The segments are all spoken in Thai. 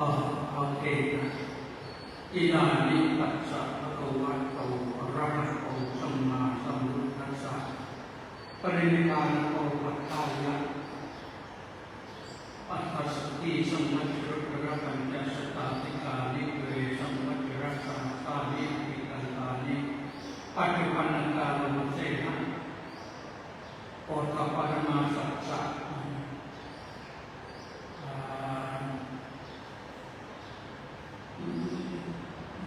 ก็เอาเองนะอินานิปัสสะภะคะวะโตอะระหะโตสัมมาสัมพุทธัสสะปรินิพพานโตปัฏฐายะปัสสสติสัมมัจจรุประปัญจสตาติกานิเวสัมมัจจรัสสะตานิปิกันตานิปัจจุบันนังกาลมุเสนะโอตปะรมาสัจจะอ่า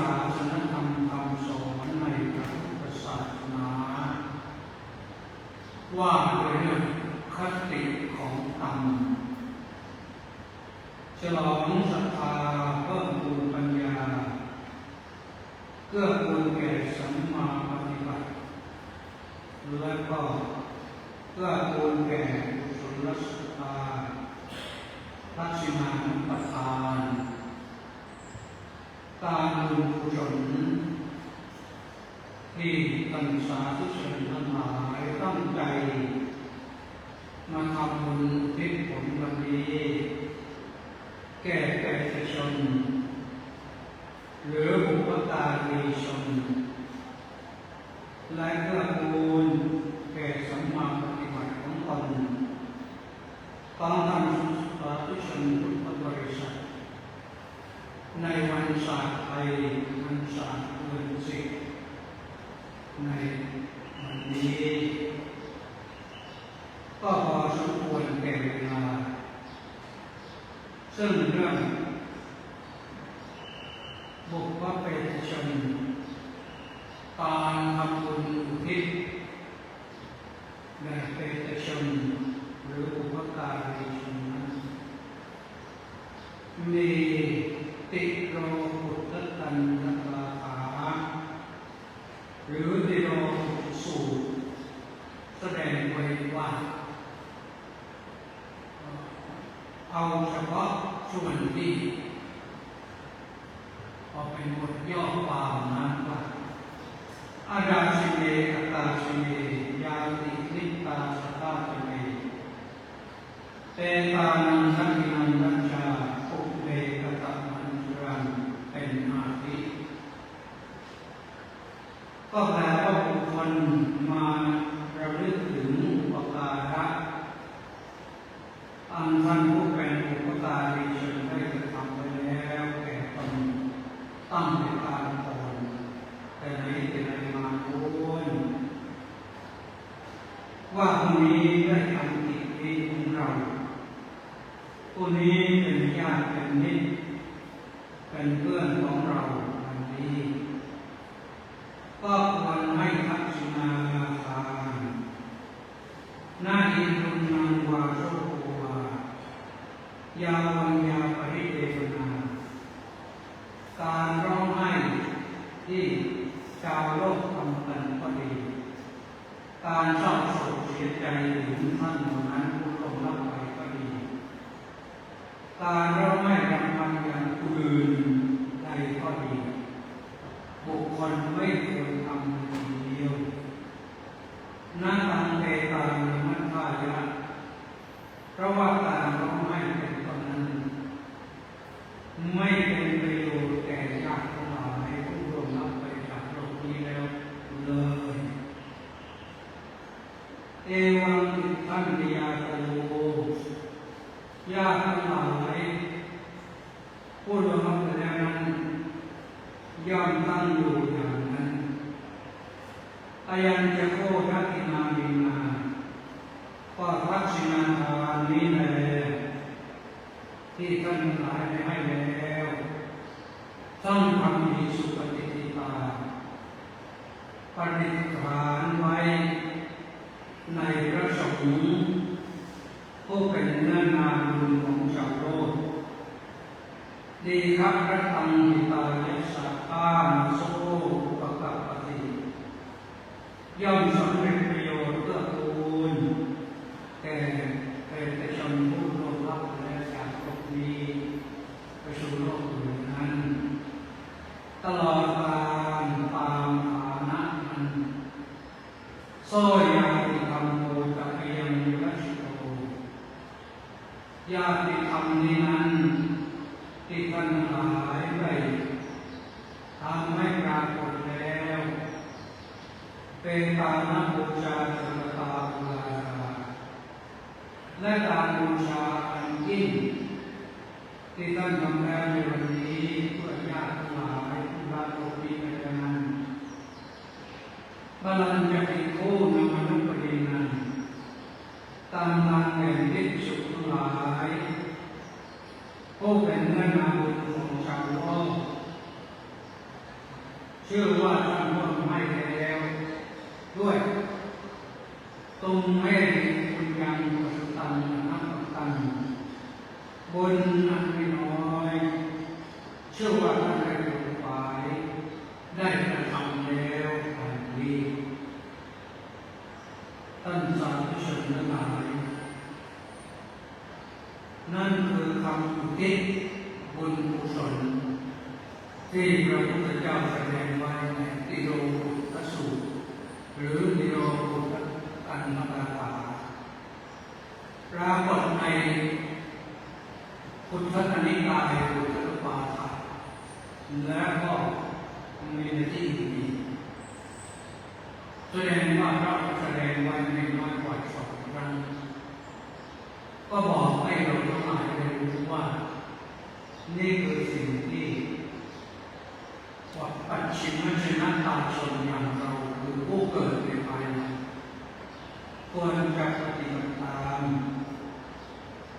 ศาสนธรรมคำสอนในพระพุทธศาสนา ว่าด้วยเรื่องคติของธรรมฉลองศรัทธาเพิ่มพูนปัญญาเกื้อกูลแก่สัมมาปฏิบัติและก็เกื้อกูลแก่กุศลศรัทธาทักษิณานุปทาน การบุญกุศลที่ตั้งสาธุชนทั้งหลายตั้งใจ มาทำบุญทิศผลวันนี้ แก่แก่ชนหรือบุพการีชนและเกื้อกูลแก่สัมมาปฏิบัติของตนต้องทำสาธุชนทุกบริษัท ในวันศาสตร์ไทยวันศาสตร์เดือนสิบในวันนี้ ก็พอสมควรแก่เวลา ซึ่งเรื่องบุพเปตชนการทำบุญอุทิศแด่เปตชนหรือบุพการีชนนั้นมี เฉพาะส่วนที่พอเป็นบทย่อความนั้นว่าอาราชิเมอตาชิเมยาตินิตาสตาชิเมเตตานังสัง ปฏิฐานไว้ ในพระสงฆ์ผู้เป็นเนื้อนาบุญของชาวโลกดีครับพระธรรมหิตาเยสัตตาสุปะกัปปติย่อมสำเร็จประโยชน์เพื่อคูณแก่เปชนผู้ลงรับและจากโลกนี้ไปสู่โลกอื่นนั้น ตลอดการตามฐานะนั้นโซยาติธรรมโมจักยังยุรชิโตญาติธรรมนี้นั้น ที่ ท่านหลายได้ทำให้ปรากฏแล้ว เป็นการบูชาสุรตาบูชาและการบูชาอันยิ่งที่ท่านทำแล้วในวันนี้เพื่อญาติทั้งหลายที่รักโลกนี้ไปนั้นบาลันจะเป็นคู่นำมนุปรินันตามทางแห่งที่สุขทั้งหลายผู้เป็นเนื้อนาบุญของชาวโลก เชื่อว่าท่านร่วมให้แล้วด้วย ตรงให้คุณยังประสตันนับตันบุญอันไม่น้อย เชื่อว่าท่านได้ลงไปได้กระทำแล้วผ่านดีท่านสาธุชนทั้งหลายนั่นคือคำอุทิศบุญกุศลที่พระพุทธเจ้าแสดงไว้ในติโลกุตตสูตรหรือติโลกุตต อันตาถาปรากฏในพุทธนิกายพุทธปาฐะและก็มีในที่นี้แสดงว่าพระแสดงไว้ในน้อยกว่าสองครั้งก็บอกให้เราทั้งหลายได้รู้ว่า นี่คือสิ่งที่ว่าปัจฉิมชนะตาชนอย่างเราคือผู้เกิดในภายใน ควรจะปฏิบัติตาม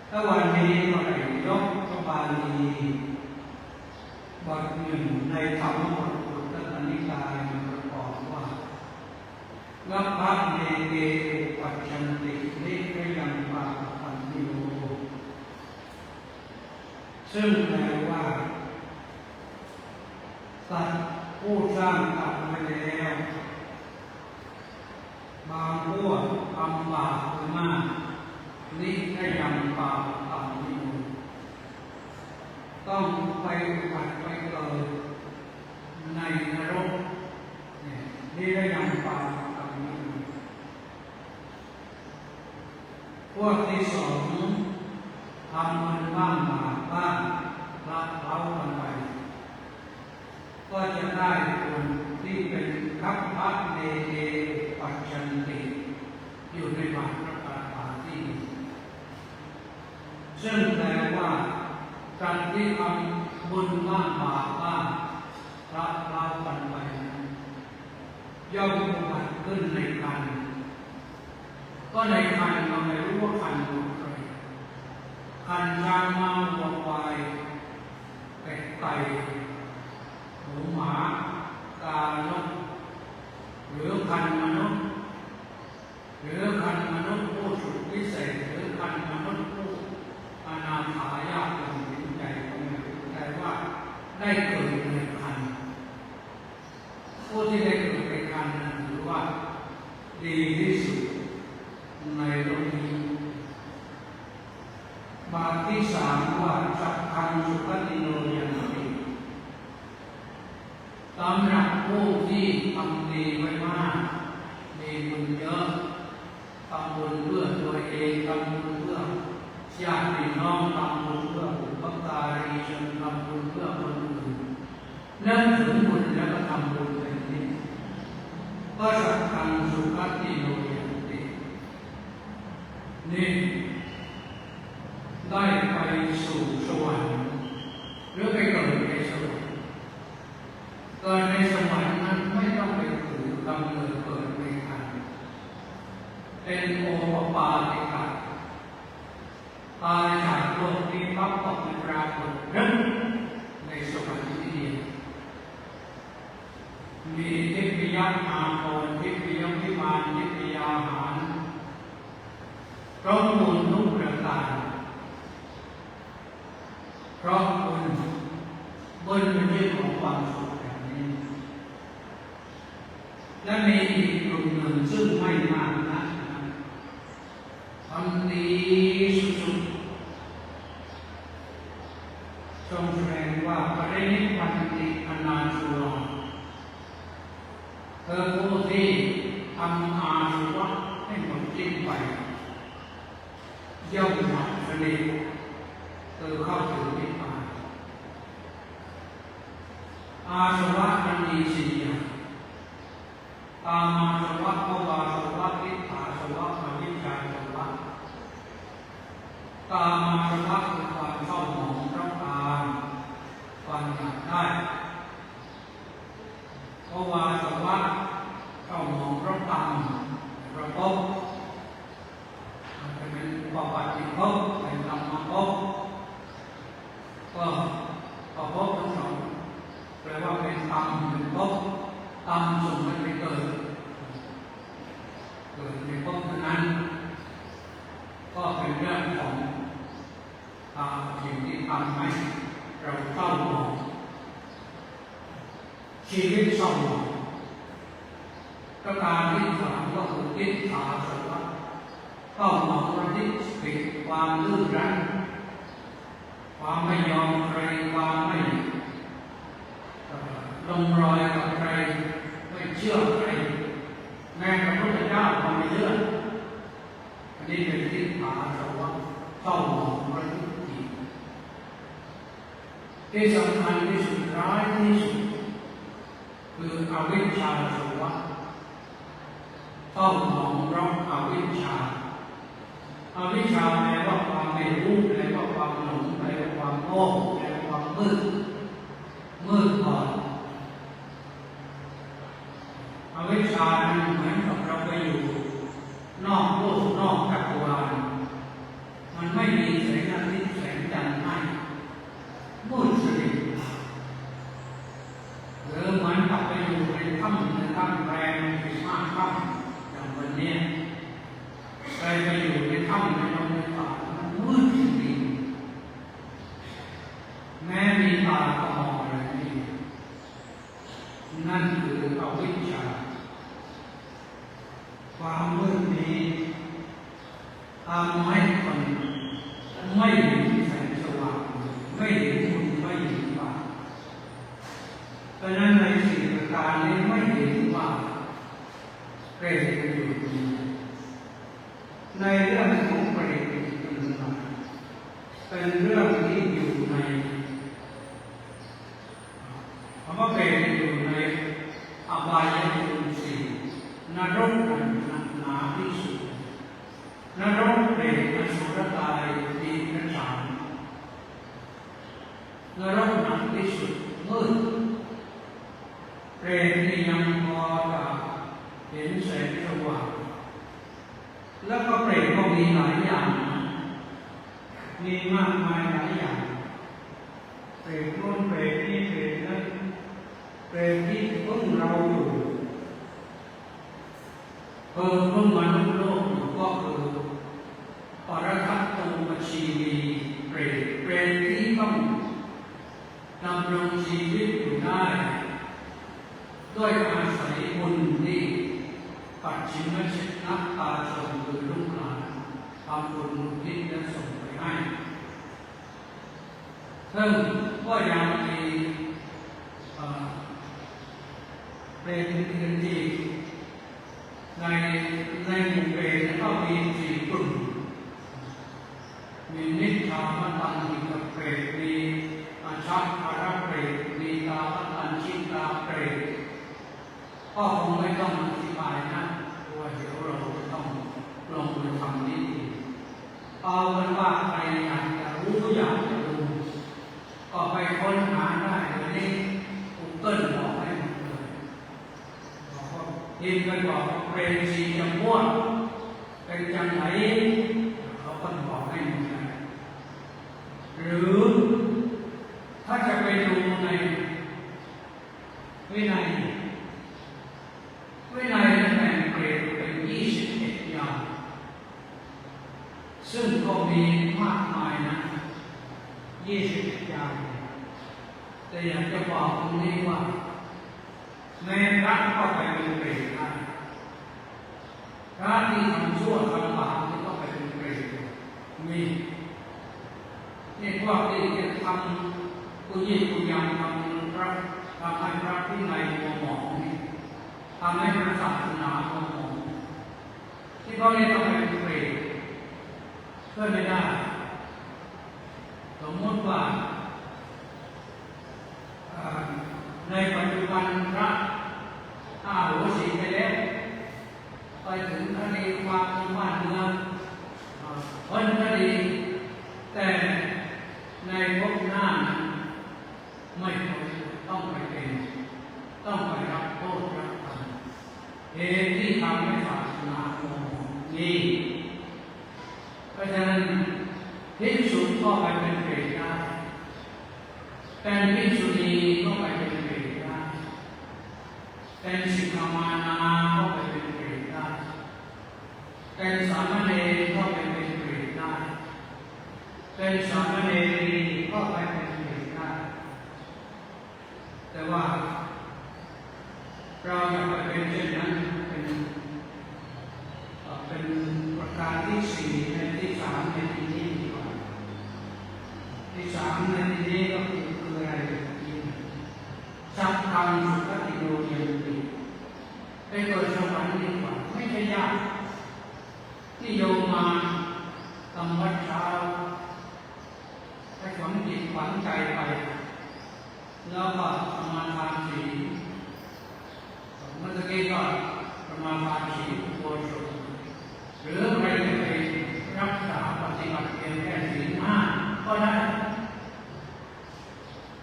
ถ้าวันนี้เราได้ยกพระบาลีบทหนึ่งในธรรมบทพุทธนิกายมาประกอบว่าวัพพะเมเกปัจจันตินิรยังปาปันติโยซึ่งแปลว่าสัตว์ผู้สร้างกรรมไว้แล้วบางพวก ทำบาปมากนิรยังปาปันติโยต้องไปปัดไปเกิดในนรกนี่ยนิรยังปาปันติโยพวกที่สองทำมันบ้างบาปบ้างรับเล้ากันไป ก็จะได้คนที่เป็นคับพระ เตปัจจันติ อยู่ในบาทพระคาถาที่นี้ ซึ่งแปลว่าการที่ทำบุญบ้างบาปบ้างละละกันไปนั้นย่อมอุบัติขึ้นในคันก็ในคันเราไม่รู้ว่าคันของใครคันช้างมาวัวควายเป็ดไก่หมูหมากานกหรือคันมนุษย์หรือคันมนุษย์ผู้สุดวิเศษหรือคันมนุษย์ อนาถายากอย่างถึงใจก็ไม่รู้แต่ว่าได้เกิดในคันผู้ที่ได้เกิดในคันนั้นถือว่าดีที่สุดในโลกนี้บาทที่สามว่าสัพพังสุขติโนยันติสำหรับผู้ที่ทำดีไว้มาก มีบุญเยอะทำบุญเพื่อตัวเองทำบุญ ญาติพี่น้องทำบุญเพื่อบุพกาลีชนทำบุญเพื่อคนอื่นนึกถึงบุญแล้วก็ทำบุญเป็นนิดก็สำคัญสุขติโนยันตินี่ได้ไปสู่สวรรค์หรือไปเกิดในสวรรค์เกิดในสวรรค์นั้นไม่ต้องไปถือกำเนิดเกิดในคันเป็นโอปปาติกาตายจากโลกนี้ปั๊บก็ไปปรากฏนึกในสวรรค์ที่ดีมีทิพยอาภรณ์ทิพยพิมานทิพยาหารพร้อมมูลทุกประการเพราะคุณบนเป็นเรื่องของความสุขแบบนี้และมีอีกกลุ่มหนึ่งซึ่งไม่มากนักนะทำดีสุดๆทรงแสดงว่าปรินิพพันติอนาชุวาเธอผู้ที่ทำอาชีวะให้หมดสิ้นไป ย่อมหมดสนิท เธอเข้าถึงนิพพานอาสวะมันมีสี่อย่างตามาสวะภวาสวะทิฏฐาสวะอวิชชาสวะตามาสวะคือความเศร้าหมองร้องตามความอยากได้ภวาสวะเศร้าหมองร้องตามระบบอาจจะเป็นปปัจจิภพเป็นธรรมภพ ก็พอพบทั้งสองแปลว่าเป็นกรรมเป็นภพกรรมส่งมันไปเกิด เกิดในภพนั้น ก็เป็นเรื่องของอาสิ่งที่ทำให้เราเศร้าหมอง ชีวิตสองประการที่สามก็คือทิฏฐาสวะต้องมองที่สิความลื่นรัง ความไม่ยอมใครความไม่เอ่อลงรอยกับใคร ไม่เชื่อใคร แม้พระพุทธเจ้าก็ไม่เชื่ออันนี้เป็นที่ผาสวะเศร้าหมองประทุกทีที่สำคัญที่สุดร้ายที่สุดคืออวิชชาสวะ เศร้าหมองราะอวิชชาอวิชชาแปลว่าความไม่รู้แปลว่าความหลงแปลว่าความโง่แปลว่าความมืดมืดบอดอวิชชาเหมือนกับเราไปอยู่ นอกโลกนอกจักรวาลมันไม่มีแสงอาทิตย์แสงจันทร์ให้มืดสนิทหรือเหมือนกับไปอยู่ในถ้ำในถ้ำแรงสิบห้าถ้ำอย่างวันเนี้ย ใครไปอยู่ในถ้ำในลมในป่ามันมืดจริงๆแม้มี ตาก็มองอะไรไม่เห็นนั่นคืออวิชชา ความมืดนี้ทำให้คนไม่เห็นแสงสว่างไม่เห็นคุณไม่เห็นบาปเพราะนั้นในสิ่งการนี้ไม่เห็นว่าเปรตจะอยู่ในเรื่องของเปรตเป็นเป็นเรื่องที่อยู่ในคำว่าเปรตอยู่ในอบายภูมิสี่ นรกนั้นหนักหนาที่สุดนรกเปรตอสุรกายมีพระสาม นรกหนักที่สุดมืดเปรตนี่ยังพอจะเห็นแสงสว่างแล้วก็เปรตก็มีหลายอย่าง มีมากมายหลายอย่างเปรตโน่นเปรตนี่เปรตนั่นเปรตที่พึ่งเราอยู่เพิ่มพึ่งมนุษย์โลกก็คือปรทัตตมชีวีเปรตเปรตที่ต้องดำรงชีวิตอยู่ได้ ด้วยอาศัยบุญที่ปัจฉิมชิตนักตาชมคือลูกหลานทำบุญที่จะส่งไปให้ซึ่งก็ยังมีเอ่อเป็นพื้นที่ในในหมู่เป็นก็มีมีนิทามตันมีกับเปรตมีอาชัพอาราเปรตมีตาตันชิตาเปรตก็คงไม่ต้องอธิบายนะเพราะว่าเดี๋ยวเราต้องลงมือทำนิดนึงเอาเป็นว่าใครอยากจะรู้อยากจะรู้ ก็ไปค้นหาได้เลยนี่กูเกิลบอกให้หมดเลยบอก ว่าทีมกันบอกเปรมสีจะม่วงเป็นจังไหนเขาก็บอกให้หมดเลหรือถ้าจะไปดูในวินัยวินัยนั้นแบ่งเปรตเป็นยี่สิบเอ็ดอย่าง ซึ่งก็มีมากมายนะยี่สิบเอย่าง แต่อยากจะบอกตรงนี้ว่า ในระก็ไปเป็นเปรตได้พระที่ทำชั่วทำบาปนี่ก็ไปเป็นเปรตมีนี่พวกที่จะทำกุยิกุยำทำพระทำให้พระที่ในมัวหมองนี่ทำให้พระศาสนามัวหมองที่เขาเรียกต้องไปเป็นเปรตช่วยไม่ได้สมมติว่าในปัจจุบันพระ อาโหสิไปแล้วไปถึงคดีความในบ้านเมืองพ้นคดีแต่ในภพหน้านั้นไม่พ้นต้องไปเป็นต้องไปรับโทษรับกรรมเหตุที่ทำให้ศาสนาโมนี้เพราะฉะนั้นภิกษุดก็ไปเป็นเปรตได้เป็นภิกษุณีก็ไปเป็นเปรตได้ เป็นสิกขามานาก็ไปเป็นเปรตได้เป็นสามเณรก็ไปเป็นเปรตได้เป็นสามเณรีก็ไปเป็นเปรตได้แต่ว่าเราอย่าไปเป็นเช่นนั้นเป็นเอ่อเป็นประการที่สี่ในที่สามในที่นี้ดีกว่า ที่สามในที่นี้ก็คือคืออะไรที่สัพพังสุขติโยเยติไปเกิดสวรรค์ดีกว่าไม่ใช่ยากที่โยมมาทำวัดเช้าให้ ฝังจิตฝังใจไป แล้วก็สมาทานศีลเมื่อกี้ก็สมาทานศีลโพชฌหรือใครจะไปรักษาปฏิบัติเพียงแค่ศีลห้าก็ได้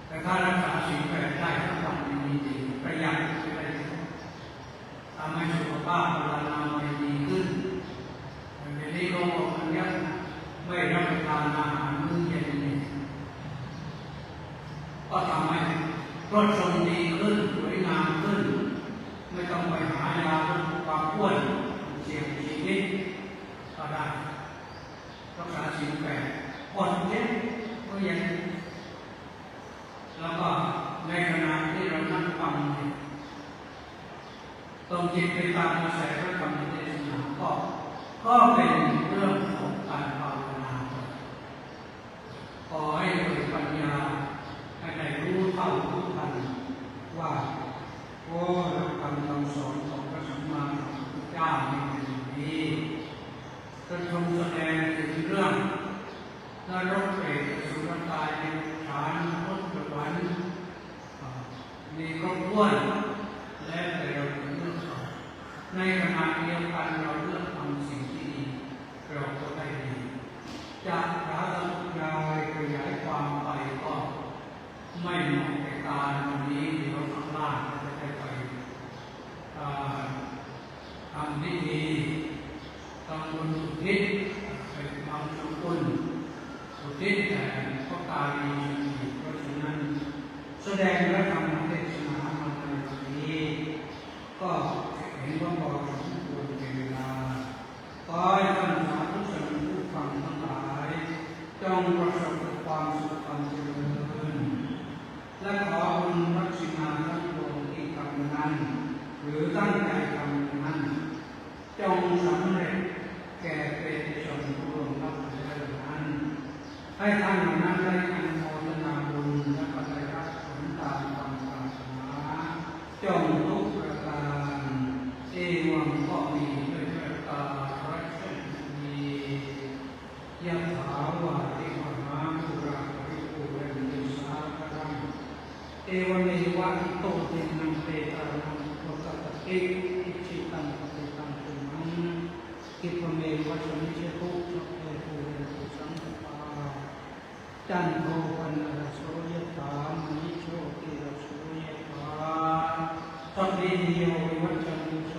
แต่ถ้ารักษาศีลแปดได้ทั้งวันดีดีประหยัดไปได้ทำให้สุขภาพเรานามัยดีขึ้นเดี๋ยวนี้โลกมันยังไม่รับประทานอาหารมื้อเย็นนี่ก็ทำให้รสชมดีขึ้นสวยงามขึ้น ไม่ต้องไปหายาลดความอ้วนเสี่ยงชีวิตก็ได้ รักษาศีลแปดอดเจ็บก็ยังแล้วก็ในขณะที่เรานั่งฟังเนี่ยตรงจิตไปตามกระแสพระธรรมเทศนาก็ก็เป็น ในขณะเดียวกันเรา Canadian, we went to